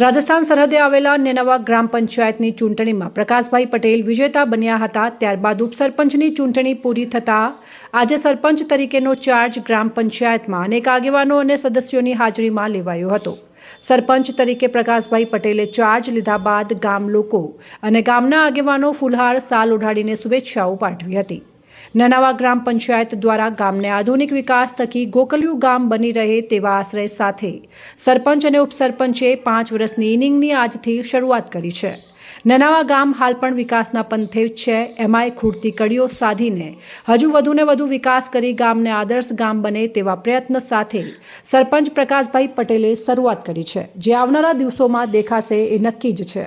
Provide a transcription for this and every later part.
રાજસ્થાન સરહદે આવેલા નેનાવા ગ્રામ પંચાયતની ચૂંટણીમાં પ્રકાશભાઈ પટેલ વિજેતા બન્યા હતા. ત્યારબાદ ઉપસરપંચની ચૂંટણી પૂરી થતાં આજે સરપંચ તરીકેનો ચાર્જ ગ્રામ પંચાયતમાં અનેક આગેવાનો અને સદસ્યોની હાજરીમાં લેવાયો હતો. સરપંચ તરીકે પ્રકાશભાઈ પટેલે ચાર્જ લીધા બાદ ગામ લોકો અને ગામના આગેવાનો ફુલહાર સાલ ઉઢાડીને શુભેચ્છાઓ પાઠવી હતી. નનાવા ગ્રામ પંચાયત દ્વારા ગામને આધુનિક વિકાસ થકી ગોકલિયું ગામ બની રહે તેવા આશ્રય સાથે. સરપંચ અને ઉપસરપંચે પાંચ વર્ષની ઇનિંગની આજથી શરૂઆત કરી છે. નનાવા ગામ હાલ પણ વિકાસના પંથે જ છે. એમાંય ખૂટતી કડીઓ સાધીને હજુ વધુને વધુ વિકાસ કરી ગામને આદર્શ ગામ બને તેવા પ્રયત્ન સાથે સરપંચ પ્રકાશભાઈ પટેલે શરૂઆત કરી છે. જે આવનારા દિવસોમાં દેખાશે એ નક્કી જ છે.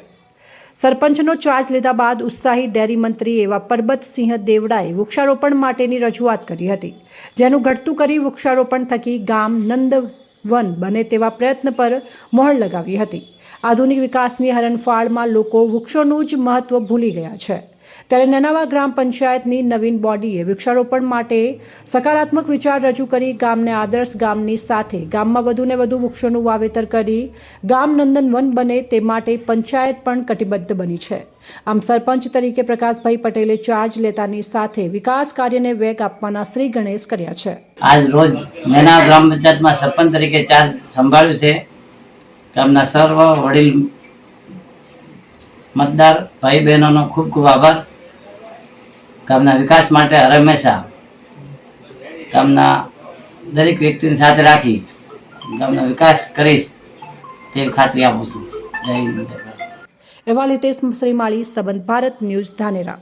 સરપંચનો ચાર્જ લીધા બાદ ઉત્સાહી ડેરી મંત્રી એવા પરબતસિંહ દેવડાએ વૃક્ષારોપણ માટેની રજૂઆત કરી હતી, જેનું ઘટતું કરી વૃક્ષારોપણ થકી ગામ નંદવન બને તેવા પ્રયત્ન પર મોહર લગાવી હતી. આધુનિક વિકાસની હરણફાળમાં લોકો વૃક્ષોનું જ મહત્વ ભૂલી ગયા છે. ત્યારે નનાવા ગ્રામ પંચાયતની નવીન બોડીએ વૃક્ષારોપણ માટે સકારાત્મક વિચાર રજૂ કરી ગામને આદર્શ ગામની સાથે ગામમાં વધુને વધુ વૃક્ષોનું વાવેતર કરી ગામ નંદનવન બને તે માટે પંચાયત પણ કટિબદ્ધ બની છે. આમ સરપંચ તરીકે પ્રકાશભાઈ પટેલે ચાર્જ લેતાની સાથે વિકાસ કાર્યને વેગ આપવાના શ્રી ગણેશ કર્યા છે. આજ રોજ નેના ગ્રામ પંચાયતમાં સરપંચ તરીકે ચાર્જ સંભાળ્યું છે. ગામના સર્વ વડીલ મતદાર ભાઈ બહેનોનો ખૂબ ખૂબ આભાર. ગામના વિકાસ માટે હંમેશા ગામના દરેક વ્યક્તિની સાથે રાખી ગામનો વિકાસ કરીશ તેવી ખાતરી આપું છું. જય હિન્દ. એવા લીતેશ શ્રીમાળી સંબંધ ભારત ન્યૂઝ ધાનેરા.